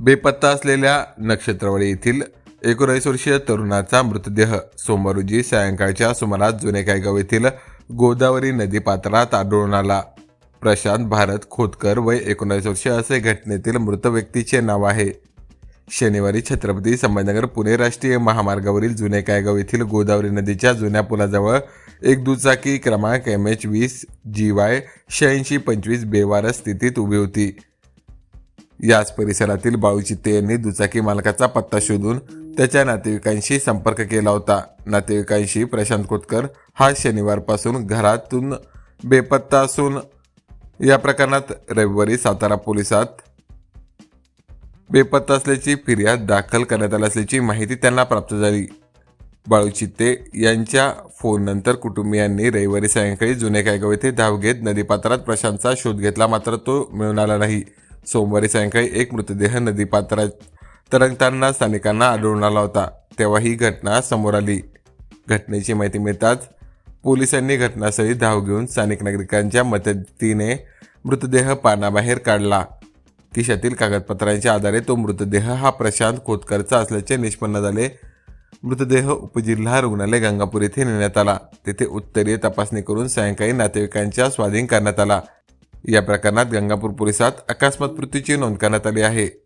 बेपत्ता असलेल्या नक्षत्रवाडी येथील एकोणीस वर्षीय तरुणाचा मृतदेह सोमवार रोजी सायंकाळच्या सुमारास जुने गाव येथील गोदावरी नदी पात्रात आढळून आला. प्रशांत भारत खोतकर वय एकोणीस वर्ष असे घटनेतील मृत व्यक्तीचे नाव आहे. शनिवारी छत्रपती संभाजीनगर पुणे राष्ट्रीय महामार्गावरील जुने कायगाव येथील गोदावरी नदीच्या जुन्या पुलाजवळ एक दुचाकी क्रमांक एम एच वीस जी वाय शहाऐंशी पंचवीस बेवारस स्थितीत उभी होती. याच परिसरातील बाळूचित्ते यांनी दुचाकी मालकाचा पत्ता शोधून त्याच्या नातेवाईकांशी संपर्क केला होता. नातेवाईकांशी प्रशांत कोतकर हा शनिवारपासून घरातून बेपत्ता असून या प्रकरणात रविवारी सातारा पोलिसात बेपत्ता असल्याची फिर्याद दाखल करण्यात आली असल्याची माहिती त्यांना प्राप्त झाली. बाळूचित्ते यांच्या फोननंतर कुटुंबियांनी रविवारी सायंकाळी जुने कायगाव येथे धाव घेत नदीपात्रात प्रशांतचा शोध घेतला मात्र तो मिळून आला नाही. सोमवारी सायंकाळी एक मृतदेह नदीपात्रात तरंगताना स्थानिकांना आढळून आला होता. तेव्हा ही घटना समोर आली. घटनेची माहिती मिळताच पोलिसांनी घटनास्थळी धाव घेऊन स्थानिक नागरिकांच्या मदतीने मृतदेह पाण्याबाहेर काढला. खिशातील कागदपत्रांच्या आधारे तो मृतदेह हा प्रशांत खोतकरचा असल्याचे निष्पन्न झाले. मृतदेह उपजिल्हा रुग्णालय गंगापूर येथे नेण्यात आला. तेथे उत्तरीय तपासणी करून सायंकाळी नातेवाईकांच्या स्वाधीन करण्यात आला. या प्रकरणात गंगापूर पोलिसात अकस्मात मृत्यूची नोंद करण्यात आली आहे.